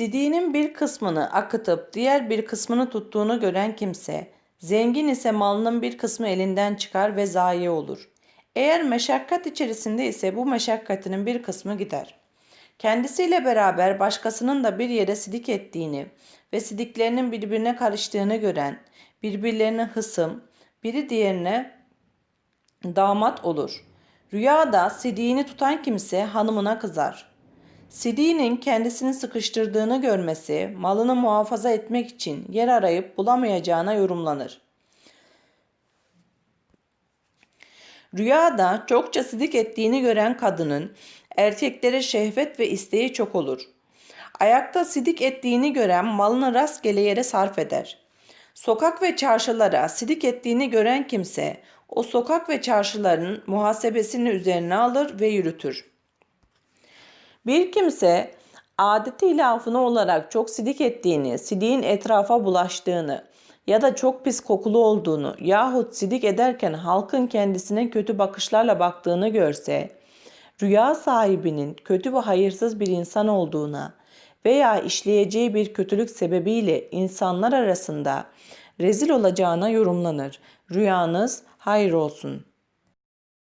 Sidiğinin bir kısmını akıtıp diğer bir kısmını tuttuğunu gören kimse, zengin ise malının bir kısmı elinden çıkar ve zayi olur. Eğer meşakkat içerisinde ise bu meşakkatinin bir kısmı gider. Kendisiyle beraber başkasının da bir yere sidik ettiğini ve sidiklerinin birbirine karıştığını gören, birbirlerine hısım, biri diğerine damat olur. Rüyada sidiğini tutan kimse hanımına kızar. Sidiğinin kendisini sıkıştırdığını görmesi, malını muhafaza etmek için yer arayıp bulamayacağına yorumlanır. Rüyada çokça sidik ettiğini gören kadının erkeklere şehvet ve isteği çok olur. Ayakta sidik ettiğini gören malını rastgele yere sarf eder. Sokak ve çarşılara sidik ettiğini gören kimse o sokak ve çarşıların muhasebesini üzerine alır ve yürütür. Bir kimse adeti ilafına olarak çok sidik ettiğini, sidiğin etrafa bulaştığını ya da çok pis kokulu olduğunu yahut sidik ederken halkın kendisine kötü bakışlarla baktığını görse, rüya sahibinin kötü ve hayırsız bir insan olduğuna veya işleyeceği bir kötülük sebebiyle insanlar arasında rezil olacağına yorumlanır. Rüyanız hayır olsun.''